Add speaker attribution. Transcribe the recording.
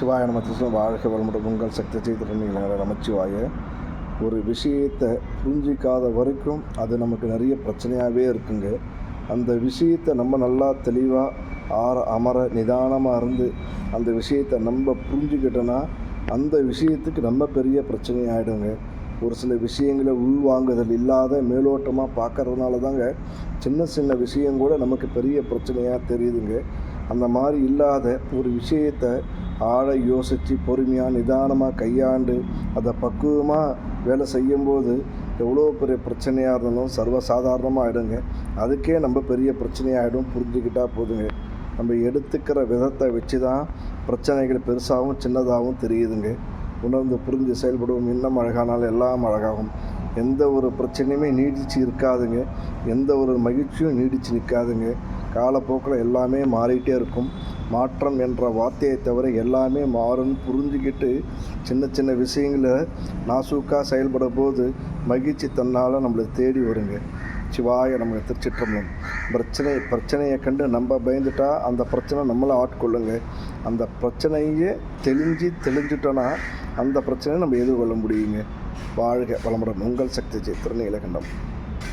Speaker 1: சிவாய நம கிருஷ்ணன் வாழ்க வளமுடன் உங்கள் சக்தி செய்திருந்தீங்களா நமச்சிவாய. ஒரு விஷயத்தை புரிஞ்சிக்காத வரைக்கும் அது நமக்கு நிறைய பிரச்சனையாகவே இருக்குங்க. அந்த விஷயத்தை நம்ம நல்லா தெளிவாக ஆற அமர நிதானமாக இருந்து அந்த விஷயத்தை நம்ம புரிஞ்சுக்கிட்டோன்னா அந்த விஷயத்துக்கு நம்ம பெரிய பிரச்சனை ஆகிடுங்க ஒரு சில விஷயங்களை உள்வாங்குதல் இல்லாத மேலோட்டமாக பார்க்கறதுனால தாங்க சின்ன சின்ன விஷயம் கூட நமக்கு பெரிய பிரச்சனையாக தெரியுதுங்க. அந்த மாதிரி இல்லாத ஒரு விஷயத்தை ஆழ யோசித்து பொறுமையாக நிதானமாக கையாண்டு அதை பக்குவமாக வேலை செய்யும்போது எவ்வளோ பெரிய பிரச்சனையாக இருந்தாலும் சர்வசாதாரணமாக ஆகிடுங்க அதுக்கே நம்ம பெரிய பிரச்சனையாகிடும் புரிஞ்சுக்கிட்டால் போதுங்க. நம்ம எடுத்துக்கிற விதத்தை வச்சு தான் பிரச்சனைகள் பெருசாகவும் சின்னதாகவும் தெரியுதுங்க. உணர்ந்து புரிஞ்சு செயல்படுவோம். இன்னும் அழகானால் எல்லாம் அழகாகும். எந்த ஒரு பிரச்சனையுமே நீடித்து இருக்காதுங்க. எந்த ஒரு மகிழ்ச்சியும் நீடித்து நிற்காதுங்க. காலப்போக்கில் எல்லாமே மாறிட்டே இருக்கும். மாற்றம் என்ற வார்த்தையை தவிர எல்லாமே மாறும்னு புரிஞ்சுக்கிட்டு சின்ன சின்ன விஷயங்களில் நாசூக்காக செயல்பட போது மகிழ்ச்சி தன்னால் நம்மளை தேடி வருங்க. சிவாய நம்ம திருச்சிற்றம்பலம். பிரச்சனை பிரச்சனையை கண்டு நம்ம பயந்துட்டா அந்த பிரச்சனை நம்மளை ஆட்கொள்ளுங்க. அந்த பிரச்சனையே தெளிஞ்சு தெளிஞ்சிட்டோன்னா அந்த பிரச்சனையை நம்ம எதிர்கொள்ள முடியுங்க. வாழ்க வளமுடன். உங்கள் சக்தி சித்திரன் இலகண்டம்